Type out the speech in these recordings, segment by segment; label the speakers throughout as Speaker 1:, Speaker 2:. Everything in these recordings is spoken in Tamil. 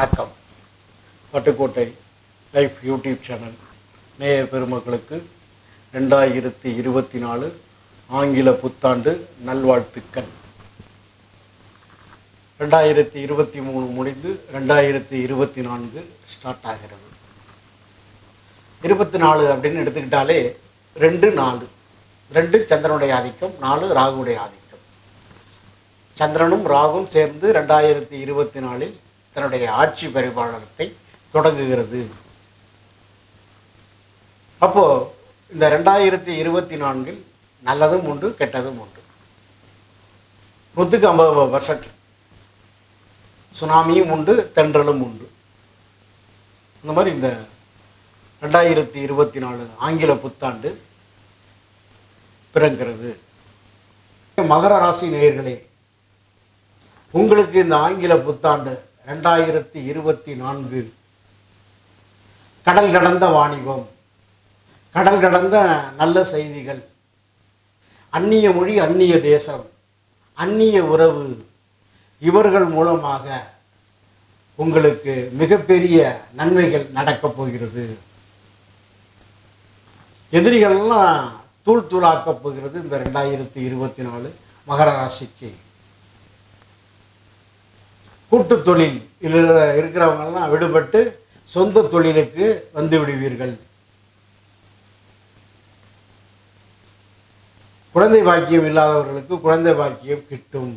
Speaker 1: வணக்கம். Pattukkottai life YouTube channel. நேய பெருமக்களுக்கு ரெண்டாயிரத்தி இருபத்தி நாலு ஆங்கில புத்தாண்டு நல்வாழ்த்துக்கள். ரெண்டாயிரத்தி இருபத்தி மூணு முடிந்து ரெண்டாயிரத்தி இருபத்தி நான்கு ஸ்டார்ட் ஆகிறது. இருபத்தி நாலு அப்படின்னு எடுத்துக்கிட்டாலே ரெண்டு நாலு. ரெண்டு சந்திரனுடைய ஆதிக்கம் நாலு ராகுடைய ஆதிக்கம். சந்திரனும் ராகும் சேர்ந்து ரெண்டாயிரத்தி இருபத்தி நாலில் தன்னுடைய ஆட்சி பரிபாலனத்தை தொடங்குகிறது. அப்போ இந்த ரெண்டாயிரத்தி இருபத்தி நான்கில் நல்லதும் உண்டு கெட்டதும் உண்டு. நூற்றுக்கு ஐம்பது பர்சன்ட் சுனாமியும் உண்டு தென்றலும் உண்டு. இந்த மாதிரி இந்த ரெண்டாயிரத்தி இருபத்தி நாலு ஆங்கில புத்தாண்டு பிறங்கிறது மகர ராசி நேயர்களே உங்களுக்கு இந்த ஆங்கில புத்தாண்டு ரெண்டாயிரத்தி இருபத்தி நான்கு. கடல் கடந்த வாணிபம். கடல் கடந்த நல்ல செய்திகள். அந்நிய மொழி அந்நிய தேசம் அந்நிய உறவு. இவர்கள் மூலமாக உங்களுக்கு மிகப்பெரிய நன்மைகள் நடக்கப் போகிறது. எதிரிகள்லாம் தூள் தூளாக்கப் போகிறது இந்த ரெண்டாயிரத்தி இருபத்தி நாலு மகர ராசிக்கு. கூட்டு தொழில் இதில் இருக்கிறவங்கெல்லாம் விடுபட்டு சொந்த தொழிலுக்கு வந்து விடுவீர்கள். குழந்தை பாக்கியம் இல்லாதவர்களுக்கு குழந்தை பாக்கியம் கிட்டும்.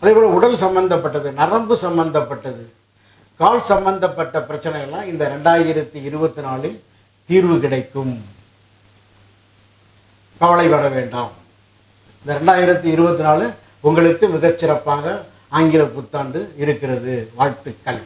Speaker 1: அதே போல் உடல் சம்பந்தப்பட்டது நரம்பு சம்பந்தப்பட்டது கால் சம்பந்தப்பட்ட பிரச்சனைகள்லாம் இந்த ரெண்டாயிரத்தி இருபத்தி நாலில் தீர்வு கிடைக்கும். கவலைப்பட வேண்டாம். இந்த ரெண்டாயிரத்தி இருபத்தி நாலு உங்களுக்கு மிகச்சிறப்பாக ஆங்கில புத்தாண்டு இருக்கிறது. வாழ்த்துக்கள்.